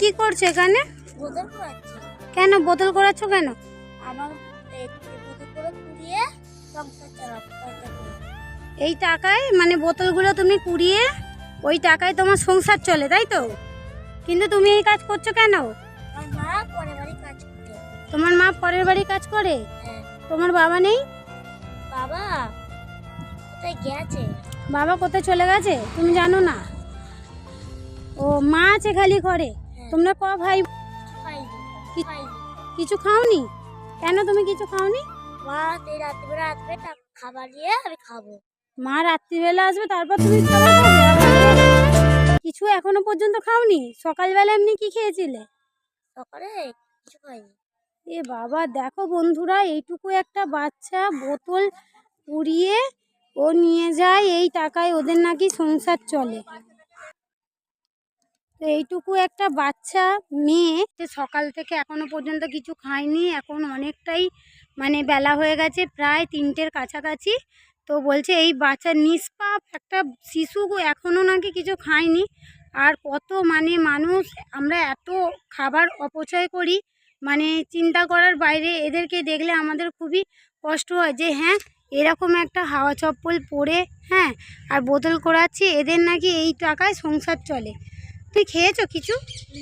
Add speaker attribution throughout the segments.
Speaker 1: কি করছ এখানে?
Speaker 2: বোতল করাচ্ছি
Speaker 1: কেন বোতল করাচ্ছ কেন?
Speaker 2: আমার এই বোতল করে কুড়িয়ে সংসার চালাবো
Speaker 1: এই টাকায় মানে বোতলগুলো তুমি কুড়িয়ে ওই টাকায় তোমার সংসার চলে তাই তো? কিন্তু তুমি এই কাজ করছ কেন? তোমার মা পরের বাড়ি কাজ করে?
Speaker 2: হ্যাঁ।
Speaker 1: তোমার বাবা নেই?
Speaker 2: বাবা কোথায় গেছে?
Speaker 1: বাবা কোথায় চলে গেছে? তুমি জানো না? ও মা আছে খালি ঘরে
Speaker 2: হ্যাঁ।
Speaker 1: তোমরা ক ভাই? কিছু খাওনি? কেন তুমি কিছু খাওনি?
Speaker 2: মা রাত্রিবেলা আসবে খাবার দিয়ে আমি খাব।
Speaker 1: মা রাত্রিবেলা আসবে তারপর তুমি কিছু এখনও পর্যন্ত খাওনি? সকালবেলা এমনি কি খেয়েছিলে?
Speaker 2: সকালে কিছু খাইনি।
Speaker 1: এ বাবা দেখো বন্ধুরা এইটুকু একটা বাচ্চা বোতল পুড়িয়ে ও নিয়ে যায় এই টাকায় ওদের নাকি সংসার চলে। তো এইটুকু একটা বাচ্চা মেয়ে সকাল থেকে এখনও পর্যন্ত কিছু খায়নি, এখন অনেকটাই মানে বেলা হয়ে গেছে, প্রায় তিনটের কাছাকাছি। তো বলছে এই বাচ্চা নিষ্পাপ একটা শিশু এখনও নাকি কিছু খায়নি। আর কত মানে মানুষ, আমরা এত খাবার অপচয় করি মানে চিন্তা করার বাইরে এদেরকে দেখলে আমাদের খুবই কষ্ট হয় যে হ্যাঁ এরকম একটা হাওয়া চপ্পল পরে হ্যাঁ আর বোতল করাচ্ছি এদের নাকি এই টাকায় সংসার চলে। তুই খেয়েছো কিছু?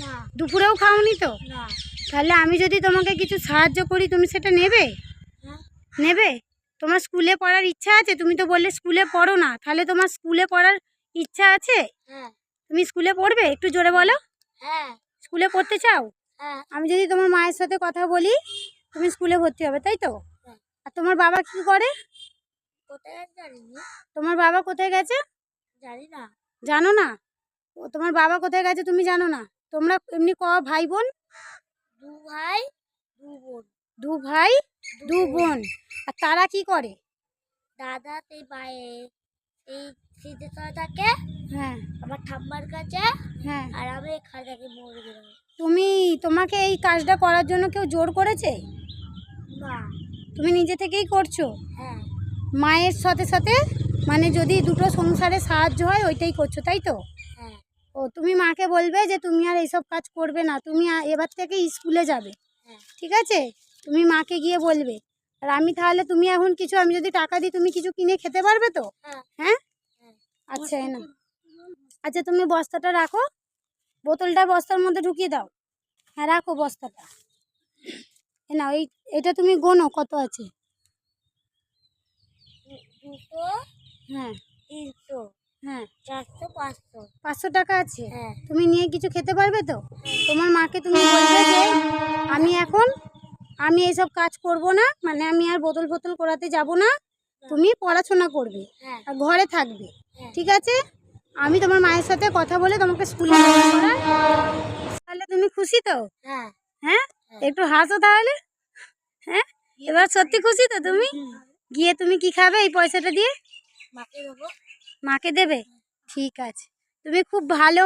Speaker 2: না।
Speaker 1: দুপুরেও খাওনি তো?
Speaker 2: না।
Speaker 1: তাহলে আমি যদি তোমাকে কিছু সাহায্য করি তুমি সেটা নেবে?
Speaker 2: হ্যাঁ।
Speaker 1: নেবে? তোমার স্কুলে পড়ার ইচ্ছা আছে? তুমি তো বললে স্কুলে পড়ো না। তাহলে তোমার স্কুলে পড়ার ইচ্ছা আছে?
Speaker 2: হ্যাঁ।
Speaker 1: তুমি স্কুলে পড়বে? একটু জোরে বলো।
Speaker 2: হ্যাঁ।
Speaker 1: স্কুলে পড়তে চাও?
Speaker 2: হ্যাঁ।
Speaker 1: আমি যদি তোমার মায়ের সাথে কথা বলি তুমি স্কুলে ভর্তি হবে তাই তো। আর তোমার বাবা কি করে? তোমার বাবা কোথায় গেছে?
Speaker 2: জানি না।
Speaker 1: জানো না? তোমার বাবা কোথায় গেছে তুমি জানো না? তোমরা এমনি ক ভাই বোন?
Speaker 2: দু ভাই দু বোন।
Speaker 1: দু ভাই দু বোন। আর তারা কি করে?
Speaker 2: দাদা সেই বাইরে এই সিদ্ধেশ্বরে থাকে
Speaker 1: হ্যাঁ।
Speaker 2: আমার ঠাম্মার কাছে
Speaker 1: হ্যাঁ।
Speaker 2: আর আমি এখানে থাকি মরে গেলাম।
Speaker 1: তুমি তোমাকে এই কাজটা করার জন্য কেউ জোর করেছে?
Speaker 2: না।
Speaker 1: তুমি নিজে থেকেই করছ?
Speaker 2: হ্যাঁ।
Speaker 1: মায়ের সাথে সাথে মানে যদি দুটো সংসারে সাহায্য হয় ওইটাই করছ তাই তো? ও তুমি মাকে বলবে যে তুমি আর এইসব কাজ করবে না তুমি এবার থেকে স্কুলে যাবে।
Speaker 2: হ্যাঁ।
Speaker 1: ঠিক আছে? তুমি মাকে গিয়ে বলবে। আর আমি তাহলে তুমি এখন কিছু আমি যদি টাকা দিই তুমি কিছু কিনে খেতে পারবে তো?
Speaker 2: হ্যাঁ।
Speaker 1: হ্যাঁ?
Speaker 2: হ্যাঁ।
Speaker 1: আচ্ছা এ না আচ্ছা তুমি বস্তাটা রাখো। বোতলটা বস্তার মধ্যে ঢুকিয়ে দাও। হ্যাঁ রাখো বস্তাটা। এ না এই এটা তুমি গোনো কত আছে? হ্যাঁ। হ্যাঁ।
Speaker 2: চারশো পাঁচশো।
Speaker 1: পাঁচশো টাকা আছে?
Speaker 2: হ্যাঁ।
Speaker 1: তুমি নিয়ে কিছু খেতে পারবে তো? তোমার মাকে তুমি বলবে যে আমি এখন আমি এইসব কাজ করব না মানে আমি আর বোতল ফোতল করাতে যাব না। তুমি পড়াশোনা করবে
Speaker 2: হ্যাঁ।
Speaker 1: আর ঘরে থাকবে।
Speaker 2: হ্যাঁ।
Speaker 1: ঠিক আছে? আমি তোমার মায়ের সাথে কথা বলে তোমাকে স্কুলে তাহলে তুমি খুশি তো?
Speaker 2: হ্যাঁ।
Speaker 1: হ্যাঁ? একটু হাসো তাহলে। হ্যাঁ? এবার সত্যি খুশি তো তুমি? গিয়ে তুমি কি খাবে এই পয়সাটা দিয়ে? মাকে দেবে? ঠিক আছে। তুমি খুব ভালো